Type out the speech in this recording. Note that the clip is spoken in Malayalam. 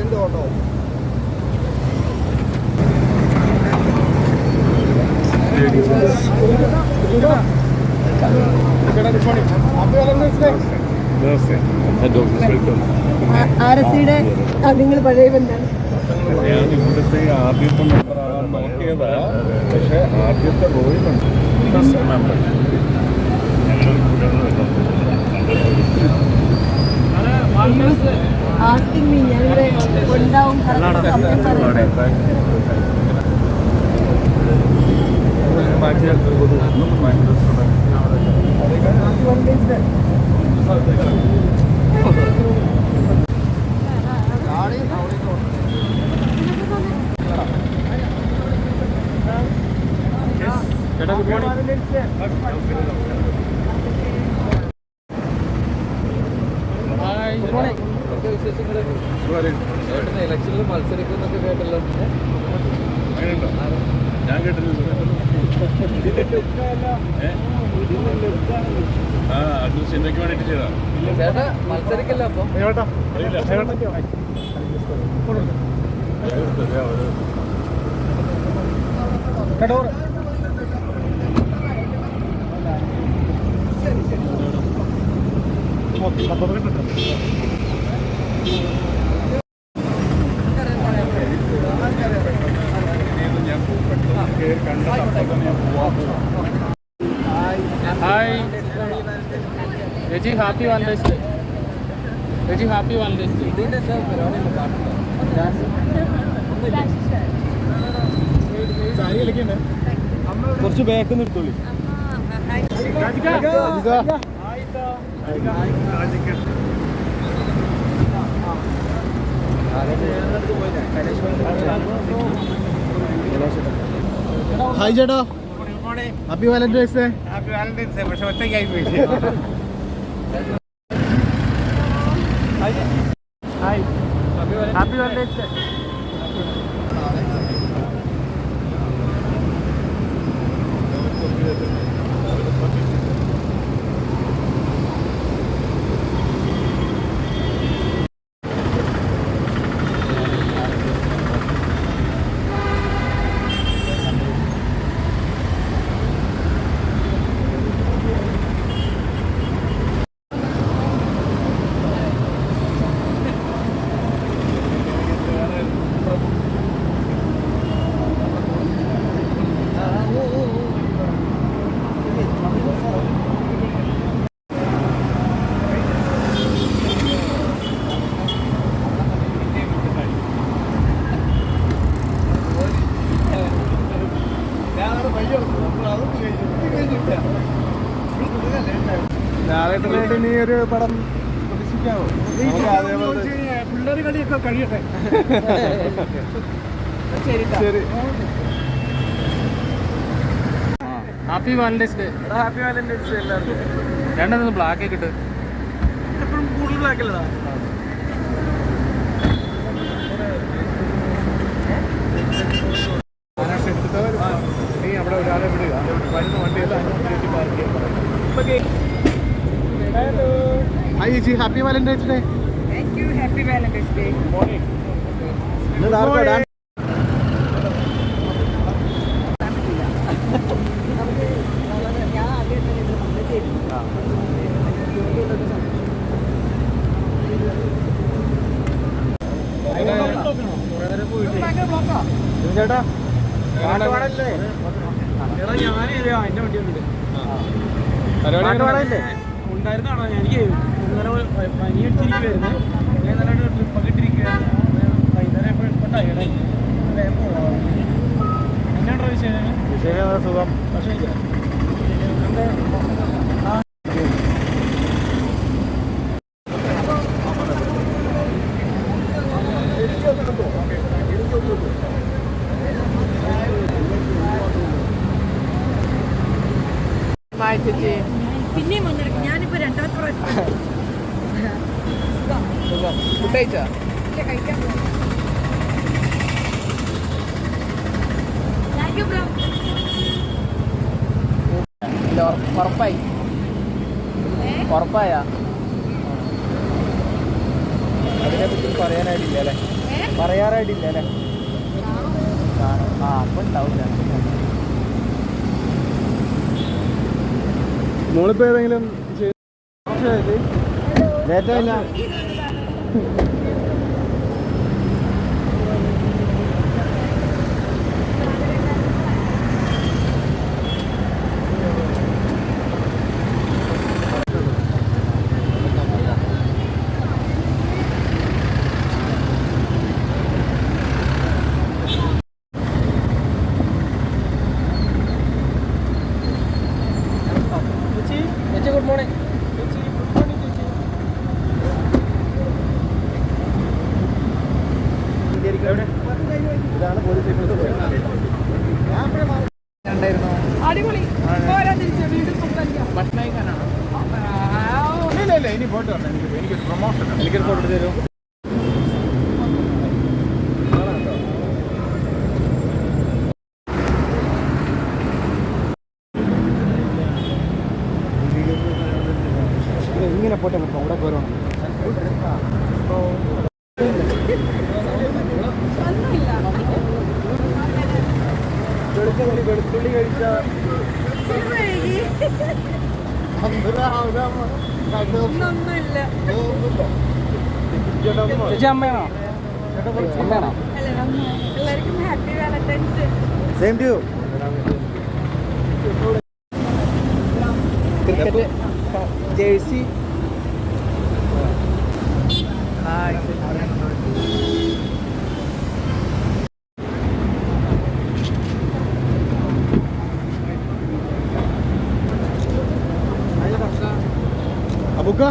രണ്ട് ഓട്ടോ. ആർഎസ്സിയുടെ നിങ്ങൾ പഴയ ബന്ധാണ് ഞാൻ ഇവിടുത്തെ ആദ്യത്തെ മെമ്പറാകാൻ നോക്കിയതാ. പക്ഷെ ആദ്യത്തെ ഫസ്റ്റ് മെമ്പർ ആസ്കിങ് മീ ഞാനിവിടെ ഉണ്ടാവും correct സമയം ഇലക്ഷനിൽ മത്സരിക്കുന്നൊക്കെ കേട്ടല്ലോ ഞാൻ കേട്ടില്ല. ആ അത് സിനിമയ്ക്ക് വേണ്ടിട്ട് ചെയ്താ ചേട്ടാ മത്സരിക്കില്ല അപ്പൊ? ഹായ് ചേച്ചി ഹാപ്പി വാലന്റൈൻസ് ഡേ ചേച്ചി ഹാപ്പി വാലന്റൈൻസ് ഡേ ഇതിന്റെ എന്താ പരിപാടി പാട്ടുണ്ടോ കുറച്ച് ബാക്ക് നിർത്തോളി ഹായ് ചേട്ടാ. Happy Valentine's Day happy Valentine's Day പക്ഷെ ഒറ്റയ്ക്കായി പോയി. ഹാപ്പി വാലന്റൈൻസ് ഡേ ലാലേട്ടനായിട്ട് ഇനി ഒരു പടം പ്രതീക്ഷിക്കാമോ നമുക്ക് അതേപോലെ പിള്ളേർ കളിയൊക്കെ കഴിയട്ടെ. ശരി happy Valentine's Day happy Valentine's Day എല്ലാവർക്കും. രണ്ടെണ്ണം ബ്ലാക്ക് കിട്ടും എപ്പോഴും കൂടുതലാക്കല്ലതാ നീ അവിടെ ഒരാളെ വിടുക വരുന്ന വണ്ടിയെല്ലാം അങ്ങോട്ട് പാർക്ക് ചെയ്യാൻ ഹായ് ചേച്ചി happy Valentine's day Valentine's Day. ഞാൻ ആദ്യമായിട്ടാണ് ഇത് വന്നത് ചേട്ടാ. ഞാനില്ലേ ഉണ്ടായിരുന്നാണോ? എനിക്ക് ഇന്നലെ പനി അടിച്ചിരിക്കുവായിരുന്നു ഞാൻ ഇന്നലെ ട്രിപ്പൊക്കെ ഇട്ടിരിക്കുകയായിരുന്നു വൈകുന്നേരം വേഗം പോകാം എന്നാണ്ടോ വിഷയം വിശേഷം? സുഖം? പക്ഷേ ഫുഡ് കഴിച്ചാ ഉറപ്പായി. ഉറപ്പായ. അതിനെ പറ്റി പറയാനായിട്ടില്ല അല്ലേ? പറയാറായിട്ടില്ല അല്ലേ? ആ അപ്പം ഉണ്ടാവില്ല മോളിപ്പോ ഏതെങ്കിലും ലേറ്റായില്ല 嗯。ഇതാണ് പോലീസ് അടിപൊളി. ഇല്ല ഇല്ല ഇനി പോയിട്ട് വരണം. എനിക്ക് എനിക്കൊരു പ്രൊമോഷൻ എനിക്കൊരു ഫോട്ടോ ഇങ്ങനെ പോട്ടെ അവിടെ കയറണം ഒന്നുമില്ല വെളുത്തുള്ളി വെളുത്തുള്ളി കഴിച്ച ഒന്നുമില്ല ചേച്ചി അമ്മയാണോ അമ്മയാണോ എല്ലാവർക്കും ഹാപ്പി വെളുത്തുള്ളി day same to cricket jersey Abukka